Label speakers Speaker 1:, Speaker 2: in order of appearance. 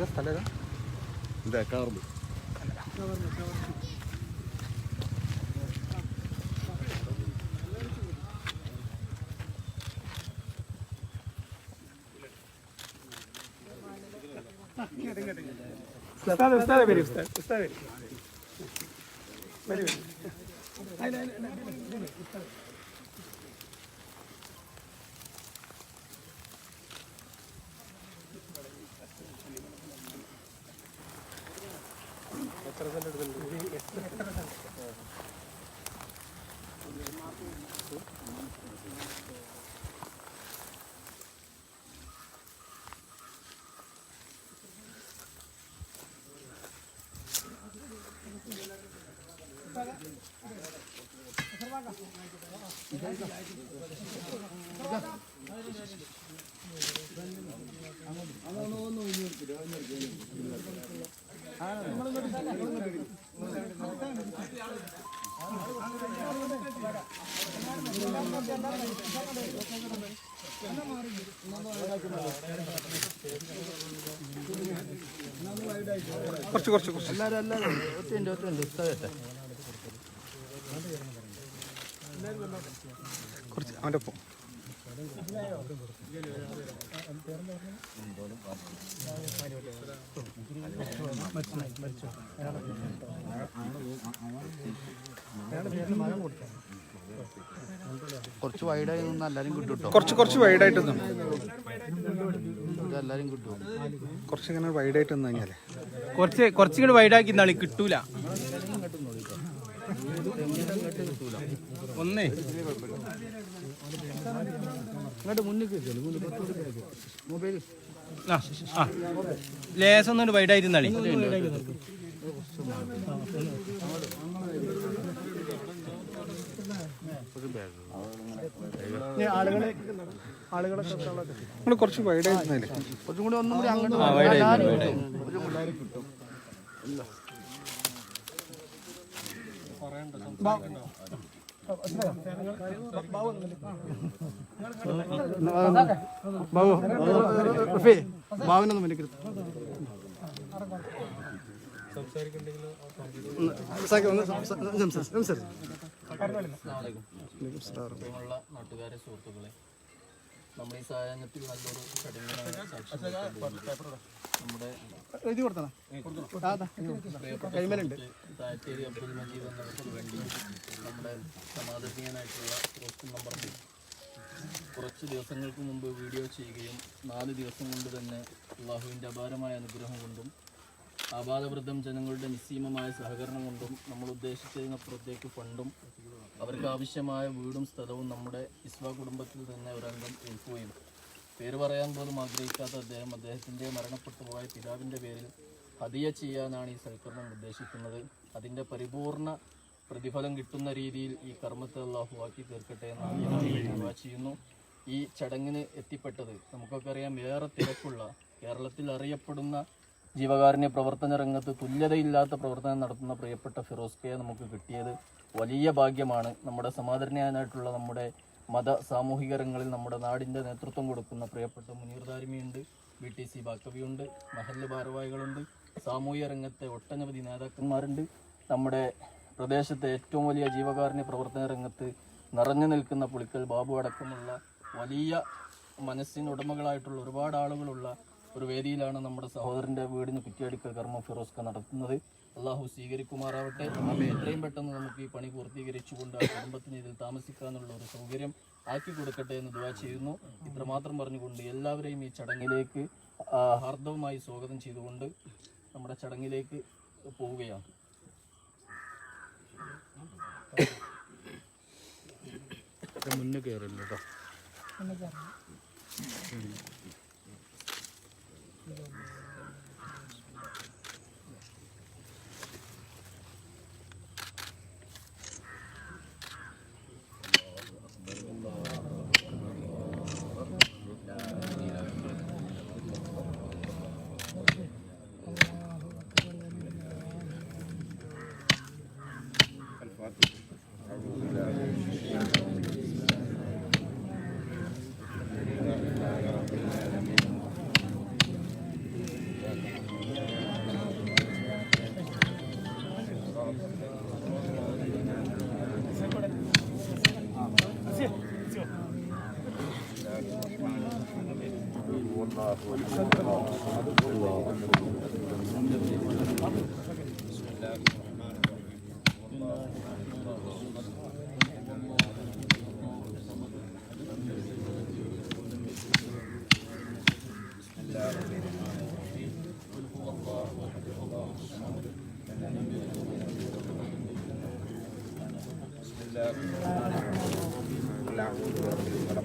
Speaker 1: ഏതാ സ്ഥലം ഏതാ?
Speaker 2: ഇതാ കാർബ്
Speaker 1: ഉസ്താദ് ഉസ്താദ് വരും ഉസ്താദ് ഉസ്താദ് വരും. വരും വരും. അങ്ങോട്ടും അങ്ങോട്ടും ഒന്നും ഇനി എടുത്തില്ല കുറച്ച് കുറച്ച് കുറച്ച്.
Speaker 3: എല്ലാവരും എല്ലാവരും ഒത്തിരി ഒത്തിരി ഉസ്താദത്തെ
Speaker 1: കുറച്ച് അവന്റെ ഒപ്പം.
Speaker 3: കുറച്ച് വൈഡായി നിന്ന് എല്ലാരും കിട്ടും കേട്ടോ
Speaker 1: കുറച്ച് കുറച്ച് വൈഡായിട്ട് നിന്നു?
Speaker 3: ഇത് എല്ലാവരും കിട്ടും.
Speaker 1: കുറച്ച് ഇങ്ങനെ വൈഡായിട്ട് നിന്ന് കഴിഞ്ഞാലേ?
Speaker 4: കുറച്ച് കുറച്ച് ഇങ്ങനെ വൈഡാക്കി നാളെ കിട്ടൂല. ഒന്നേ.
Speaker 3: ഇങ്ങോട്ട്
Speaker 4: വൈഡായിരുന്നാളി നാളെ
Speaker 1: ആളുകളെ കുറച്ച് നിന്നാലേ
Speaker 3: കുറച്ചും കൂടി ഒന്നും കൂടി അങ്ങോട്ട് കിട്ടും. ബാബു റഫീ ബാബുനൊന്നും മെനിക്കരുത്
Speaker 5: ഉള്ള നാട്ടുകാരെ സുഹൃത്തുക്കളെ നമ്മുടെ ഈ സായാഹ്നത്തിൽ നല്ലൊരു. നമ്മുടെ
Speaker 3: എഴുതി കൊടുത്തണേ
Speaker 5: പ്രിയപ്പെട്ട താറ്റേരി അബ്ദുൽ മജീദ് എന്നവർക്ക് വേണ്ടി നമ്മുടെ നമ്പർ കുറച്ച് ദിവസങ്ങൾക്ക് മുമ്പ് വീഡിയോ ചെയ്യുകയും നാല് ദിവസം കൊണ്ട് തന്നെ അള്ളാഹുവിന്റെ അപാരമായ അനുഗ്രഹം കൊണ്ടും ആപാദവൃദ്ധം ജനങ്ങളുടെ നിസ്സീമമായ സഹകരണം കൊണ്ടും നമ്മൾ ഉദ്ദേശിച്ചതിനപ്പുറത്തേക്ക് ഫണ്ടും അവർക്ക് ആവശ്യമായ വീടും സ്ഥലവും നമ്മുടെ ഇസ്വ കുടുംബത്തിൽ തന്നെ ഒരംഗം ഏൽക്കുകയും. പേര് പറയാൻ പോലും ആഗ്രഹിക്കാത്ത അദ്ദേഹം അദ്ദേഹത്തിന്റെ മരണപ്പെട്ടു പോയ പിതാവിന്റെ പേരിൽ ഹതിയ ചെയ്യാനാണ് ഈ സൽക്കരണം ഉദ്ദേശിക്കുന്നത്. അതിന്റെ പരിപൂർണ പ്രതിഫലം കിട്ടുന്ന രീതിയിൽ ഈ കർമ്മത്തെ അള്ളാഹുവാക്കി തീർക്കട്ടെ എന്ന് ചെയ്യുന്നു. ഈ ചടങ്ങിന് എത്തിപ്പെട്ടത് നമുക്കൊക്കെ അറിയാം ഏറെ തിരക്കുള്ള കേരളത്തിൽ അറിയപ്പെടുന്ന ജീവകാരുണ്യ പ്രവർത്തന രംഗത്ത് തുല്യതയില്ലാത്ത പ്രവർത്തനം നടത്തുന്ന പ്രിയപ്പെട്ട ഫിറോസ്കയെ നമുക്ക് കിട്ടിയത് വലിയ ഭാഗ്യമാണ്. നമ്മുടെ സമാദരണീയനായിട്ടുള്ള നമ്മുടെ മത സാമൂഹിക രംഗങ്ങളിൽ നമ്മുടെ നാടിന്റെ നേതൃത്വം കൊടുക്കുന്ന പ്രിയപ്പെട്ട മുനീർ ദാരിമിയുണ്ട് ബി ടി സി ബാക്കവിയുണ്ട് മഹല്ല് ഭാരവാഹികളുണ്ട് സാമൂഹിക രംഗത്തെ ഒട്ടനവധി നേതാക്കന്മാരുണ്ട്. നമ്മുടെ പ്രദേശത്തെ ഏറ്റവും വലിയ ജീവകാരുണ്യ പ്രവർത്തന രംഗത്ത് നിറഞ്ഞു നിൽക്കുന്ന പുളിക്കൽ ബാബു അടക്കമുള്ള വലിയ മനസ്സിനുടമകളായിട്ടുള്ള ഒരുപാട് ആളുകളുള്ള ഒരു വേദിയിലാണ് നമ്മുടെ സഹോദരന്റെ വീടിന് കുറ്റിയടിക്കൽ കർമ്മ ഫിറോസ്ക നടത്തുന്നത്. അള്ളാഹു സ്വീകരിക്കുമാറാവട്ടെ. എത്രയും പെട്ടെന്ന് നമുക്ക് ഈ പണി പൂർത്തീകരിച്ചുകൊണ്ട് ആ കുടുംബത്തിന് ഇതിൽ താമസിക്കാനുള്ള ഒരു സൗകര്യം ആക്കി കൊടുക്കട്ടെ എന്ന് ദുവാ ചെയ്യുന്നു. ഇത്രമാത്രം പറഞ്ഞുകൊണ്ട് എല്ലാവരെയും ഈ ചടങ്ങിലേക്ക് ഹാർദവുമായി ഹാർദവമായി സ്വാഗതം ചെയ്തുകൊണ്ട് നമ്മുടെ ചടങ്ങിലേക്ക് പോവുകയാണ്.
Speaker 3: മുന്നേ കയറില്ല കേട്ടോ
Speaker 2: Yeah.
Speaker 1: بسم الله. الرحمن الرحيم قل اعوذ برب الفلق